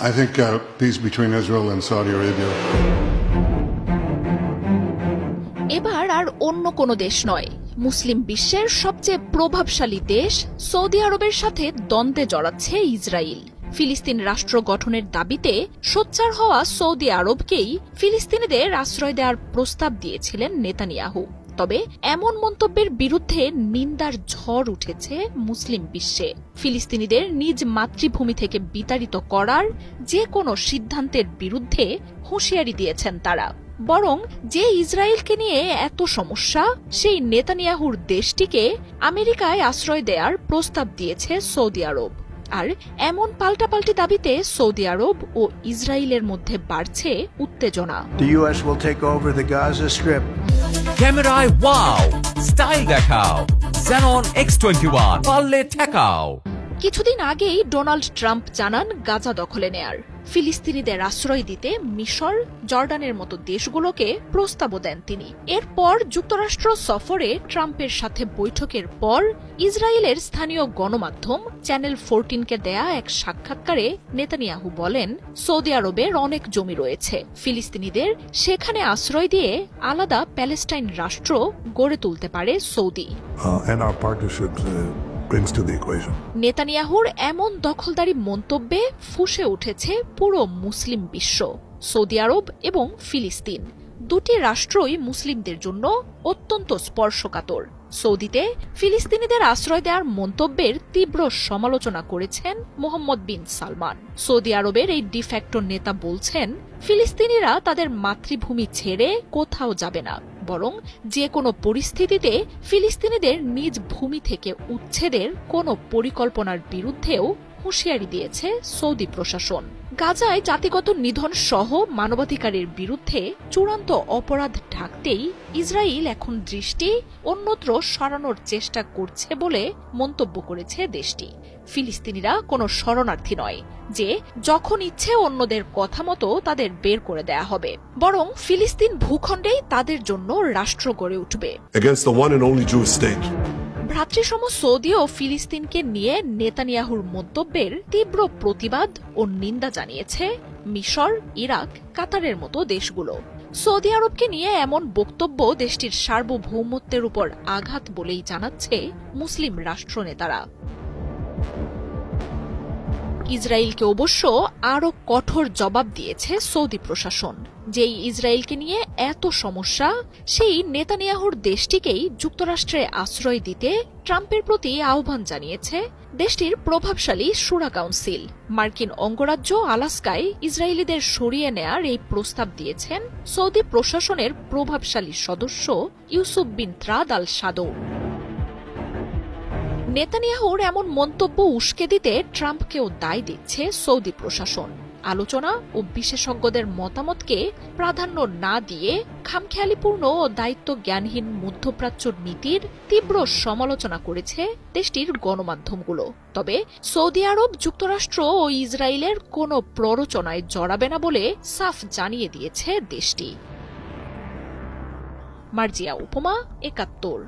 I think uh, peace between Israel and Saudi Arabia. এবার আর অন্য কোনো দেশ নয়। মুসলিম বিশ্বের সবচেয়ে প্রভাবশালী দেশ সৌদি আরবের সাথে দ্বন্দ্বে জড়াচ্ছে ইসরায়েল ফিলিস্তিন রাষ্ট্র গঠনের দাবিতে সোচ্চার হওয়া সৌদি আরবকেই ফিলিস্তিনিদের আশ্রয় দেওয়ার প্রস্তাব দিয়েছিলেন নেতানিয়াহু। তবে এমন মন্তব্যের বিরুদ্ধে নিন্দার ঝড় উঠেছে মুসলিম বিশ্বে। ফিলিস্তিনিদের নিজ মাতৃভূমি থেকে বিতাড়িত করার যে কোনো সিদ্ধান্তের বিরুদ্ধে হুঁশিয়ারি দিয়েছেন তারা। বরং যে ইসরায়েলকে নিয়ে এত সমস্যা, সেই নেতানিয়াহুর দেশটিকে আমেরিকায় আশ্রয় দেওয়ার প্রস্তাব দিয়েছে সৌদি আরব। আর এমন পাল্টাপাল্টি দাবিতে সৌদি আরব ও ইসরায়েলের মধ্যে বাড়ছে উত্তেজনা The U.S. will take over the Gaza Strip. ক্যামেরায় ওয়াও স্টাইল দেখাও Xenon X21 পারলে ঠেকাও কিছুদিন আগেই ডোনাল্ড ট্রাম্প জানান গাজা দখলে নেয়ার ফিলিস্তিনিদের আশ্রয় দিতে মিশর, জর্ডানের মতো দেশগুলোকে প্রস্তাবও দেন তিনি। এরপর যুক্তরাষ্ট্র সফরে ট্রাম্পের সাথে বৈঠকের পর ইসরায়েলের স্থানীয় গণমাধ্যম চ্যানেল ফোরটিনকে দেয়া এক সাক্ষাৎকারে নেতানিয়াহু বলেন, সৌদি আরবের অনেক জমি রয়েছে। ফিলিস্তিনিদের সেখানে আশ্রয় দিয়ে আলাদা প্যালেস্টাইন রাষ্ট্র গড়ে তুলতে পারে Saudi. Brings to the equation. নেতানিয়াহুর এমন দখলদারি মন্তব্যে ফুসে উঠেছে পুরো মুসলিম বিশ্ব, সৌদি আরব এবং ফিলিস্তিন। দুটি রাষ্ট্রই মুসলিমদের জন্য অত্যন্ত স্পর্শকাতর। সৌদিতে ফিলিস্তিনিদের আশ্রয় দেওয়ার মন্তব্যের তীব্র সমালোচনা করেছেন মোহাম্মদ বিন সালমান। সৌদি আরবের এই ডিফ্যাক্টর নেতা বলছেন, ফিলিস্তিনিরা তাদের মাতৃভূমি ছেড়ে কোথাও যাবে না। বরং যে কোনো পরিস্থিতিতে ফিলিস্তিনিদের নিজ ভূমি থেকে উচ্ছেদের কোনো পরিকল্পনার বিরুদ্ধেও হুঁশিয়ারি দিয়েছে সৌদি প্রশাসন। গাজায় জাতিগত নিধন সহ মানবাধিকারের বিরুদ্ধে চূড়ান্ত অপরাধ ঢাকতেই ইসরায়েল এখন দৃষ্টি, অন্যত্র সরানোর চেষ্টা করছে বলে মন্তব্য করেছে দেশটি। ফিলিস্তিনিরা কোনো শরণার্থী নয় যে যখন ইচ্ছে অন্যদের কথা মতো তাদের বের করে দেয়া হবে। বরং ফিলিস্তিন ভূখণ্ডেই তাদের জন্য রাষ্ট্র গড়ে উঠবে। ভ্রাতৃসম সৌদি ও ফিলিস্তিনকে নিয়ে নেতানিয়াহুর মন্তব্যের তীব্র প্রতিবাদ ও নিন্দা জানিয়েছে মিশর, ইরাক, কাতারের মতো দেশগুলো। সৌদি আরবকে নিয়ে এমন বক্তব্য দেশটির সার্বভৌমত্বের উপর আঘাত বলেই জানাচ্ছে মুসলিম রাষ্ট্রনেতারা। ইসরায়েলকে অবশ্য আরও কঠোর জবাব দিয়েছে সৌদি প্রশাসন। যেই ইসরায়েলকে নিয়ে এত সমস্যা, সেই নেতানিয়াহুর দেশটিকেই যুক্তরাষ্ট্রে আশ্রয় দিতে ট্রাম্পের প্রতি আহ্বান জানিয়েছে দেশটির প্রভাবশালী সুরা কাউন্সিল। মার্কিন অঙ্গরাজ্য আলাস্কায় ইসরায়েলিদের সরিয়ে নেয়ার এই প্রস্তাব দিয়েছেন সৌদি প্রশাসনের প্রভাবশালী সদস্য ইউসুফ বিন ত্রাদ আল সাদৌ নেতানিয়াহুর এমন মন্তব্য উস্কে দিতে ট্রাম্পকেও দায় দিচ্ছে সৌদি প্রশাসন। আলোচনা ও বিশেষজ্ঞদের মতামতকে প্রাধান্য না দিয়ে খামখেয়ালিপূর্ণ ও দায়িত্ব জ্ঞানহীন মধ্যপ্রাচ্য নীতির তীব্র সমালোচনা করেছে দেশটির গণমাধ্যমগুলো। তবে সৌদি আরব, যুক্তরাষ্ট্র ও ইসরায়েলের কোনো প্ররোচনায় জড়াবে না বলে সাফ জানিয়ে দিয়েছে দেশটি। মার্জিয়া উপমা, একাত্তর।